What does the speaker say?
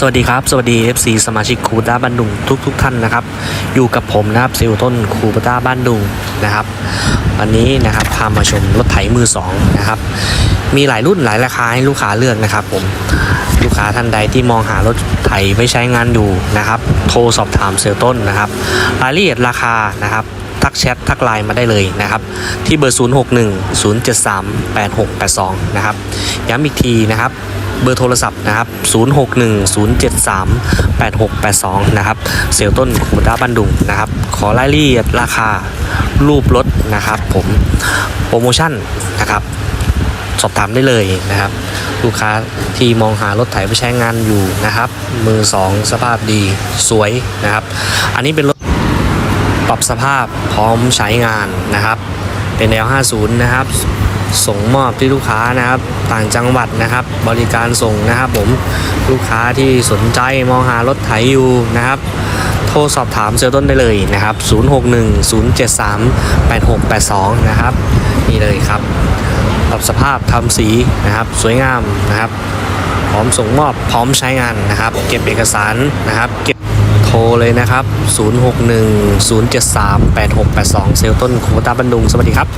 สวัสดีครับ สวัสดี FC สมาชิกคูปต้าบ้านดุงทุกทุกๆท่านนะครับ อยู่กับผมนะครับเซลลต้นคูปต้าบ้านดุงนะครับ วันนี้นะครับพามาชมรถไถมือสองนะครับ มีหลายรุ่นหลายราคาให้ลูกค้าเลือกนะครับผมลูกค้าท่านใดที่มองหารถไถไว้ใช้งานอยู่นะครับ โทรสอบถามเซลต้นนะครับรายละเอียดราคานะครับทักแชททักไลน์มาได้เลยนะครับ ที่เบอร์ 061 073 8682 นะครับย้ำอีกทีนะครับ เบอร์โทรศัพท์นะครับ 061073 8682 นะครับ เซลลต้นคูด้าบันดุงนะครับ ขอรายละเอียดราคารูปรถนะครับ ผมโปรโมชั่นนะครับ สอบถามได้เลยนะครับ ลูกค้าที่มองหารถไถไปใช้งานอยู่นะครับ มือสองสภาพดีสวยนะครับ อันนี้เป็นรถปรับสภาพพร้อมใช้งานนะครับ เป็นแนว 50 นะครับ ส่งมอบที่ลูกค้านะครับ ต่างจังหวัดนะครับ บริการส่งนะครับผมลูกค้าที่สนใจมองหารถไถอยู่นะครับ โทรสอบถามเซลต้นได้เลยนะครับ 061 073 8682 นะครับ นี่เลยครับปรับสภาพทำสีนะครับ สวยงามนะครับ พร้อมส่งมอบพร้อมใช้งานนะครับ เก็บเอกสารนะครับเก็บโทรเลยนะครับ 061 073 8682 เซลลต้นโคตาบันดุง สวัสดีครับ